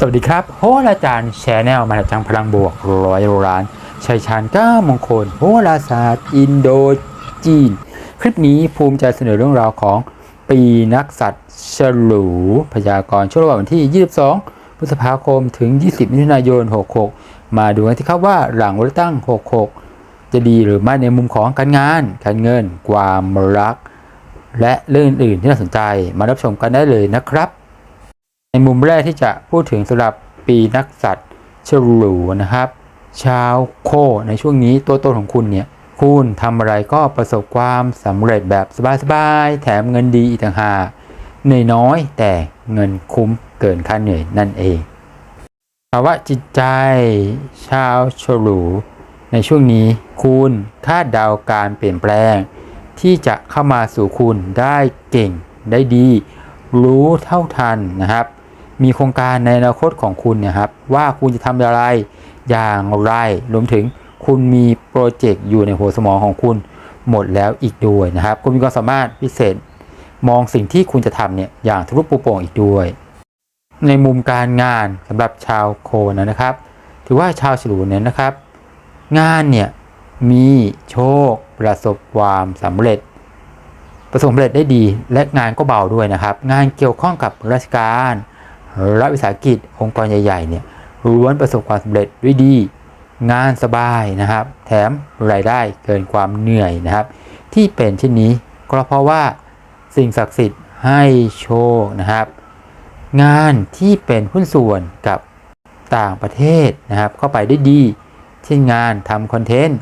สวัสดีครับโหราจารย์แชนแนลมาจากจังพลังบวกร้อยล้านชัยชาญก้ามงคลโหราศาสตร์ อินโดจีน คลิปนี้ภูมิใจเสนอเรื่องราวของปีนักสัตว์ฉลูพยากรณ์ช่วงระหว่างวันที่ 22 พฤษภาคมถึง 20 มิถุนายน 66 มาดูกันที่ครับว่าหลังวันเลือกตั้ง 66 จะดีหรือไม่ในมุมของการงาน การเงิน ความรัก และเรื่องอื่นที่น่าสนใจมารับชมกันได้เลยนะครับ ในมุมแรกที่จะพูดถึงสำหรับปีนักสัตว์ฉลูนะครับชาวโคในช่วงนี้ตัวตนของคุณเนี่ยคุณทำอะไรก็ประสบความสำเร็จแบบสบายๆแถมเงินดีอีกต่างหากเหนื่อยน้อยแต่เงินคุ้มเกินค่าเหนื่อยนั่นเองภาวะจิตใจชาวฉลูในช่วงนี้คุณคาดเดาการเปลี่ยนแปลง ที่จะเข้ามาสู่คุณได้เก่งได้ดี รู้เท่าทันนะครับ มีโครงการในอนาคตของคุณเนะครับว่าคุณจะทำอะไรอย่างไรรวมถึงคุณมีโปรเจกต์อยู่ในหัวสมองของคุณหมดแล้วอีกด้วยนะครับ คุณมีความสามารถพิเศษ มองสิ่งที่คุณจะทำเนี่ยอย่างทะลุปรุโป่งอีกด้วย ในมุมการงานสำหรับชาวโคนะครับ ถือว่าชาวฉลูเนี่ยนะครับ งานเนี่ยมีโชคประสบความสำเร็จ ประสบความสำเร็จได้ดี และงานก็เบาด้วยนะครับ งานเกี่ยวข้องกับราชการ รัฐวิสาหกิจองค์กรใหญ่ๆเนี่ยล้วนประสบความสำเร็จด้วยดี งานสบายนะครับ แถมรายได้เกินความเหนื่อยนะครับ ที่เป็นเช่นนี้ก็เพราะว่าสิ่งศักดิ์สิทธิ์ให้โชคนะครับ งานที่เป็นหุ้นส่วนกับต่างประเทศนะครับ เข้าไปได้ดี เช่นงานทำคอนเทนต์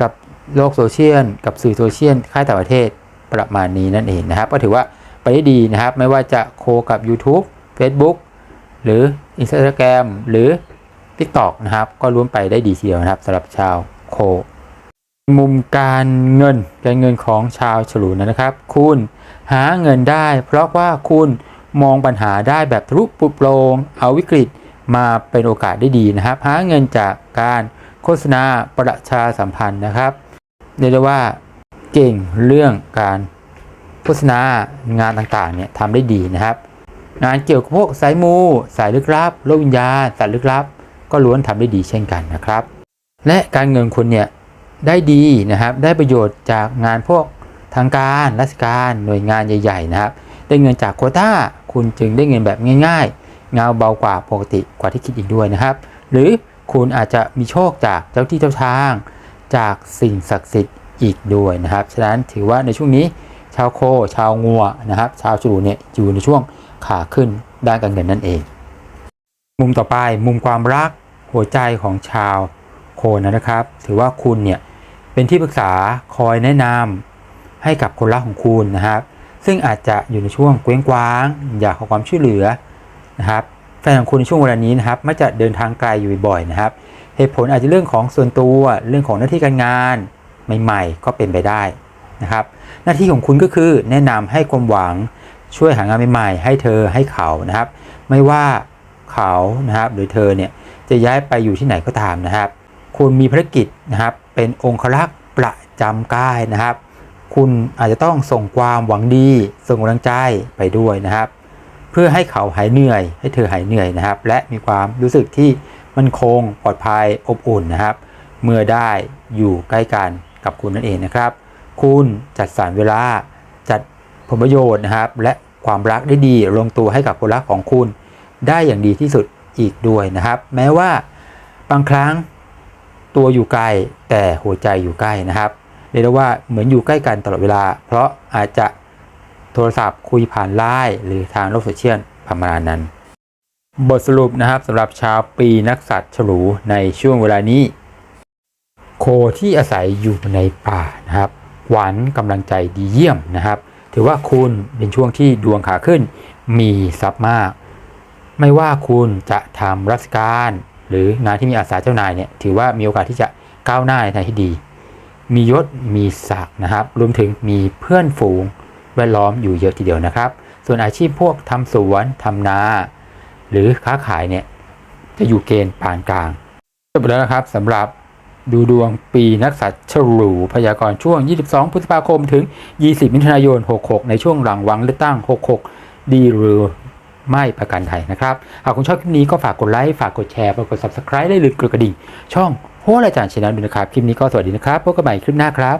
กับโลกโซเชียลกับสื่อโซเชียลค่ายต่างประเทศประมาณนี้นั่นเองนะครับ ก็ถือว่าไปได้ดีนะครับ ไม่ว่าจะโคกับ YouTube Facebook หรือ Instagram หรือ TikTok นะครับ ก็ล้วนไปได้ดีเดียวนะครับสำหรับชาวโค มุมการเงินการเงินของชาวฉลูนะครับ คุณหาเงินได้ เพราะว่าคุณมองปัญหาได้แบบทะลุปุโปรงเอาวิกฤตมาเป็นโอกาสได้ดีนะครับ หาเงินจากการโฆษณาประชาสัมพันธ์นะครับเรียกได้ว่าเก่งเรื่องการโฆษณางานต่างๆเนี่ยทำได้ดีนะครับ งานเกี่ยวกับพวกสายมู สายลึกลับโลกวิญญาณสัตว์ลึกลับ ก็ล้วนทำได้ดีเช่นกันนะครับ และการเงินคุณเนี่ยได้ดีนะครับ ได้ประโยชน์จากงานพวกทางการราชการหน่วยงานใหญ่ๆนะครับ ได้เงินจากโคต้าคุณจึงได้เงินแบบง่าย ๆ เงาเบากว่าปกติกว่าที่คิดอีกด้วยนะครับ หรือคุณอาจจะมีโชคจากเจ้าที่เจ้าทาง จากสิ่งศักดิ์สิทธิ์อีกด้วยนะครับ ฉะนั้นถือว่าในช่วงนี้ชาวโค ชาวงัวนะครับ ชาวฉลูเนี่ยอยู่ในช่วง ขาขึ้นด้านการเงินนั่นเอง มุมต่อไปมุมความรักหัวใจของชาวโคนนะครับ ถือว่าคุณเนี่ยเป็นที่ปรึกษาคอยแนะนำให้กับคนรักของคุณนะครับ ซึ่งอาจจะอยู่ในช่วงเกว้งกว้าง อยากขอความช่วยเหลือนะครับแฟนของคุณในช่วงเวลานี้นะครับมักจะเดินทางไกลอยู่บ่อยๆนะครับ เหตุผลอาจจะเรื่องของส่วนตัวเรื่องของหน้าที่การงานใหม่ ๆ ก็เป็นไปได้นะครับ หน้าที่ของคุณก็คือแนะนำให้ความหวัง ช่วยหางานใหม่ๆให้เธอให้เขานะครับ ไม่ว่าเขานะครับหรือเธอเนี่ยจะย้ายไปอยู่ที่ไหนก็ตามนะครับ คุณมีภารกิจนะครับเป็นองครักษ์ประจำกายนะครับ คุณอาจจะต้องส่งความหวังดีส่งกำลังใจไปด้วยนะครับ เพื่อให้เขาหายเหนื่อย ให้เธอหายเหนื่อยนะครับ และมีความรู้สึกที่มั่นคงปลอดภัยอบอุ่นนะครับ เมื่อได้อยู่ใกล้กันกับคุณนั่นเองนะครับ คุณจัดสรรเวลาจัด ผลประโยชน์นะครับ และความรักได้ดีลงตัวให้กับคนรักของคุณ ได้อย่างดีที่สุดอีกด้วยนะครับ แม้ว่าบางครั้งตัวอยู่ไกลแต่หัวใจอยู่ใกล้นะครับเรียกได้ว่าเหมือนอยู่ใกล้กันตลอดเวลา เพราะอาจจะโทรศัพท์คุยผ่านไลน์หรือทางโลกโซเชียลประมาณนั้น บทสรุปนะครับสำหรับชาวปีนักสัตว์ฉลูในช่วงเวลานี้ โคที่อาศัยอยู่ในป่านะครับ หวานกำลังใจดีเยี่ยมนะครับ ถือว่าคุณเป็นช่วงที่ดวงขาขึ้น มีทรัพย์มาก ไม่ว่าคุณจะทำราชการ หรืองานที่มีอาสาเจ้านายเนี่ยถือว่ามีโอกาสที่จะก้าวหน้าในทางที่ดี มียศมีศักดิ์นะครับ รวมถึงมีเพื่อนฝูงแวดล้อมอยู่เยอะทีเดียวนะครับ ส่วนอาชีพพวกทำสวนทำนา หรือค้าขายเนี่ยจะอยู่เกณฑ์ปานกลางจบแล้วนะครับสำหรับ ดูดวงปีนักสัตว์ฉลูพยากรณ์ช่วง 22 พฤษภาคมถึง 20 มิถุนายน 66 ในช่วงหลังวังเลือกตั้ง 66 ดีหรือไม่ประกันไทยนะครับ หากคุณชอบคลิปนี้ก็ฝากกดไลค์ ฝากกดแชร์ ฝากกด subscribe ได้หรือกดกระดิ่ง ช่องโหราจารย์ชนะด้วยนะครับ คลิปนี้ก็สวัสดีนะครับ พบกันใหม่คลิปหน้าครับ